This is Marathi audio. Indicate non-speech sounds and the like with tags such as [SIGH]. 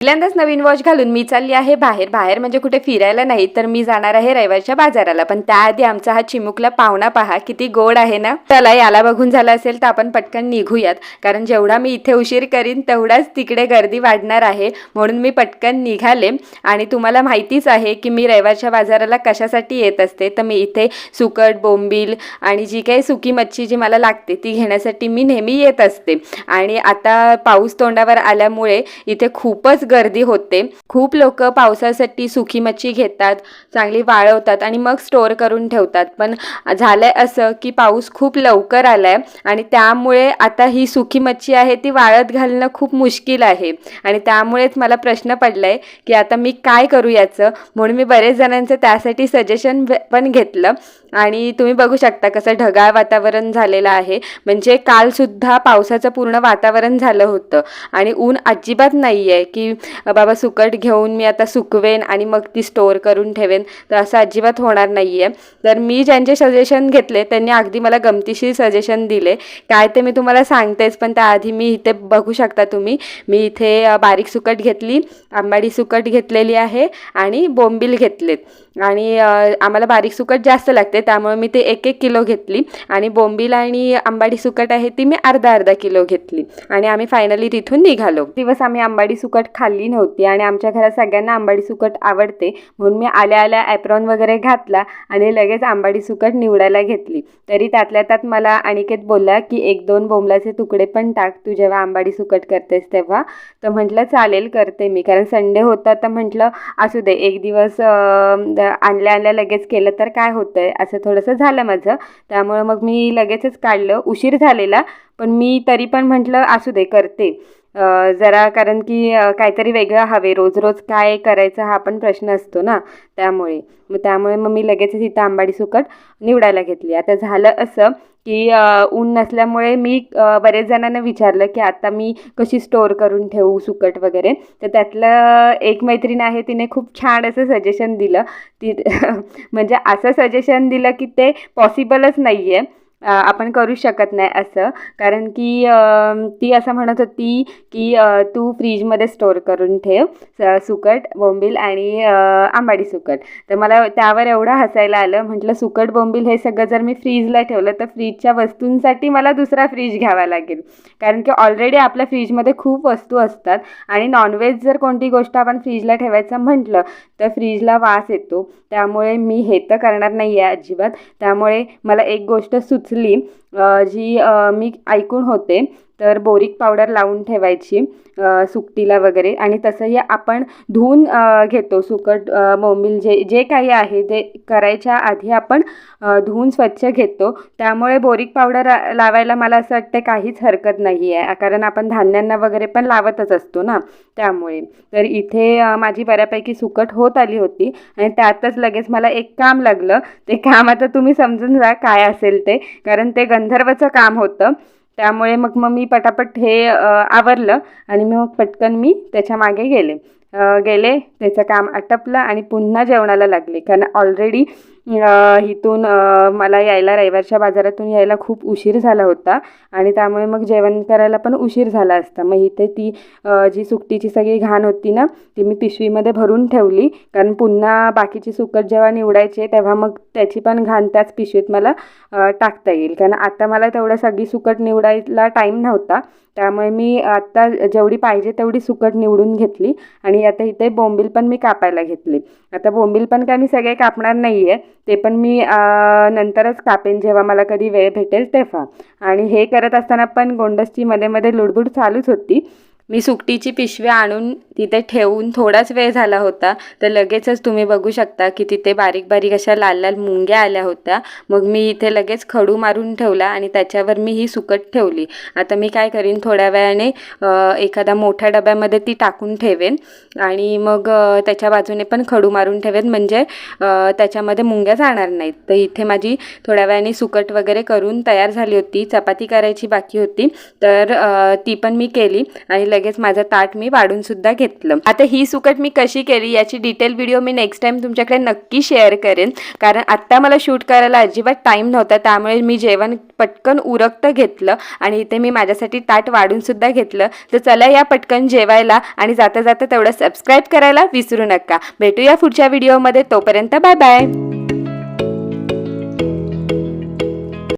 पहिल्यांदाच नवीन वॉच घालून मी चालली आहे बाहेर. बाहेर म्हणजे कुठे फिरायला नाही तर मी जाणार आहे रविवारच्या बाजाराला. पण त्याआधी आमचा हा चिमुकला पाहुणा पहा किती गोड आहे ना? त्याला याला बघून झालं असेल तर आपण पटकन निघूयात. कारण जेवढा मी इथे उशीर करीन तेवढाच तिकडे गर्दी वाढणार आहे. म्हणून मी पटकन निघाले. आणि तुम्हाला माहितीच आहे की मी रविवारच्या बाजाराला कशासाठी येत असते? तर मी इथे सुकट बोंबील आणि जी काही सुकी मच्छी जी मला लागते ती घेण्यासाठी मी नेहमी येत असते. आणि आता पाऊस तोंडावर आल्यामुळे इथे खूपच गर्दी होते. खूप लोक पावसासाठी सुकी मच्छी घेतात चांगली वाळवतात आणि मग स्टोअर करून ठेवतात. पण झालंय असं की पाऊस खूप लवकर आलाय आणि त्यामुळे आता ही सुकी मच्छी आहे ती वाळत घालणं खूप मुश्किल आहे. आणि त्यामुळेच मला प्रश्न पडलाय की आता मी काय करू याचं? म्हणून मी बरेच जणांचं त्यासाठी सजेशन पण घेतलं. आणि तुम्ही बघू शकता कसं ढगाळ वातावरण झालेलं आहे. म्हणजे कालसुद्धा पावसाचं पूर्ण वातावरण झालं होतं. आणि ऊन अजिबात नाही आहे की बाबा सुकट घेऊन मी आता सुकवेन आणि मग ती स्टोअर करून ठेवेन. तर असं अजिबात होणार नाही आहे तर मी ज्यांचे सजेशन घेतले त्यांनी अगदी मला गमतीशीर सजेशन दिले. काय ते मी तुम्हाला सांगतेच पण त्याआधी मी इथे बघू शकता तुम्ही. मी इथे बारीक सुकट घेतली आंबाडी सुकट घेतलेली आहे आणि बोंबील घेतलेत. आणि आम्हाला बारीक सुकट जास्त लागते त्यामुळे मी ते एक एक किलो घेतली. आणि बोंबील आणि आंबाडी सुकट आहे ती मी अर्धा अर्धा किलो घेतली. आणि आम्ही फायनली तिथून निघालो. दिवस आम्ही आंबाडी सुकट खाल्ली नव्हती आणि आमच्या घरात सगळ्यांना आंबाडी सुकट आवडते. म्हणून मी आल्या आल्या ॲप्रॉन वगैरे घातला आणि लगेच आंबाडी सुकट निवडायला घेतली. तरी त्यातल्या त्यात मला अनिकेत बोलला की एक दोन बोंबलाचे तुकडे पण टाक. तू जेव्हा आंबाडी सुकट करतेस तेव्हा. तर म्हटलं चालेल करते मी. कारण संडे होता तर म्हटलं असू दे. एक दिवस आणल्या आणल्या लगेच केलं तर काय होतं आहे असं थोडंसं झालं माझं. त्यामुळं मग मी लगेचच काढलं. उशीर झालेला पण मी तरी पण म्हटलं असू दे करते. जरा कारण की काहीतरी वेगळं हवे. रोज रोज काय करायचं हा पण प्रश्न असतो ना त्यामुळे. मग त्यामुळे मग मी लगेचच इथं आंबाडी सुकट निवडायला घेतली. आता झालं असं की ऊन नसल्यामुळे मी बरेच जणांना विचारलं की आता मी कशी स्टोअर करून ठेवू सुकट वगैरे. तर त्यातलं एक मैत्रीण आहे तिने खूप छान असं सजेशन दिलं. ती [LAUGHS] म्हणजे असं सजेशन दिलं की ते पॉसिबलच नाही आहे आपण करू शकत नाही असं. कारण की ती असं म्हणत होती की तू फ्रीजमध्ये स्टोअर करून ठेव स- सुकट बोंबील आणि आंबाडी सुकट. तर मला त्यावर एवढं हसायला आलं. म्हटलं सुकट बोंबील हे सगळं जर मी फ्रीजला ठेवलं तर फ्रीजच्या वस्तूंसाठी मला दुसरा फ्रीज घ्यावा लागेल. कारण की ऑलरेडी आपल्या फ्रीजमध्ये खूप वस्तू असतात आणि नॉनव्हेज जर कोणती गोष्ट आपण फ्रीजला ठेवायचं म्हटलं तर फ्रीजला वास येतो. त्यामुळे मी हे तर करणार नाही आहे अजिबात. त्यामुळे मला एक गोष्ट सुत उचली जी मी ऐकून होते तर बोरिक पावडर लावून ठेवायची सुकटीला वगैरे. आणि तसंही आपण धुवून घेतो सुकट अ, जे जे काही आहे ते करायच्या आधी आपण धुवून स्वच्छ घेतो. त्यामुळे बोरिक पावडर लावायला मला असं वाटतं काहीच हरकत नाही आहे. कारण आपण धान्यांना वगैरे पण लावतच असतो ना त्यामुळे. तर इथे माझी बऱ्यापैकी सुकट होत आली होती आणि त्यातच लगेच मला एक काम लागलं. ते काम आता तुम्ही समजून जा काय असेल ते. कारण ते गंधर्वचं काम होतं. त्यामुळे मग मग मी पटापट हे आवरलं आणि मग पटकन मी त्याच्यामागे गेले. गेले. त्याचं काम आटपलं आणि पुन्हा जेवणाला लागले. कारण ऑलरेडी इथून मला यायला रविवारच्या बाजारातून यायला खूप उशीर झाला होता. आणि त्यामुळे मग जेवण करायला पण उशीर झाला असता. मग इथे ती जी सुकटीची सगळी घाण होती ना ती मी पिशवीमध्ये भरून ठेवली. कारण पुन्हा बाकीची सुकट जेव्हा निवडायचे तेव्हा मग त्याची पण घाण त्याच पिशवीत मला टाकता येईल. कारण आता मला तेवढं सगळी सुकट निवडायला टाईम नव्हता. त्यामुळे मी आत्ता जेवढी पाहिजे तेवढी सुकट निवडून घेतली. आणि आता इथे बोंबील पण मी कापायला घेतली. आता बोंबील पण काय मी सगळे कापणार नाही आहे ते पण मी नंतरच कापेन जेव्हा मला कधी वेळ भेटेल तेव्हा. आणि हे करत असताना पण गोंडसची मध्ये मध्ये लुडबुड चालूच होती. मी सुकटीची पिशवी आणून तिथे ठेवून थोडाच वेळ झाला होता. तर लगेचच तुम्ही बघू शकता की तिथे बारीक बारीक अशा लाल लाल मुंग्या आल्या होत्या. मग मी इथे लगेच खडू मारून ठेवला आणि त्याच्यावर मी ही सुकट ठेवली. आता मी काय करीन थोड्या वेळाने एखादा मोठ्या डब्यामध्ये ती टाकून ठेवेन. आणि मग त्याच्या बाजूने पण खडू मारून ठेवेन. म्हणजे त्याच्यामध्ये मुंग्या जाणार नाहीत. तर इथे माझी थोड्या वेळाने सुकट वगैरे करून तयार झाली होती. चपाती करायची बाकी होती. तर ती पण मी केली. आणि लगेच माझं ताट मी वाढून सुद्धा घेतलं. आता ही सुकट मी कशी केली याची डिटेल व्हिडिओ मी नेक्स्ट टाइम तुमच्याकडे नक्की शेअर करेन. कारण आत्ता मला शूट करायला अजिबात टाईम नव्हता त्यामुळे मी जेवण पटकन उरकतं घेतलं आणि इथे मी माझ्यासाठी ताट वाढून सुद्धा घेतलं. तर चला या पटकन जेवायला आणि जाता जाता तेवढं सबस्क्राईब करायला विसरू नका. भेटूया पुढच्या व्हिडिओमध्ये तोपर्यंत बाय बाय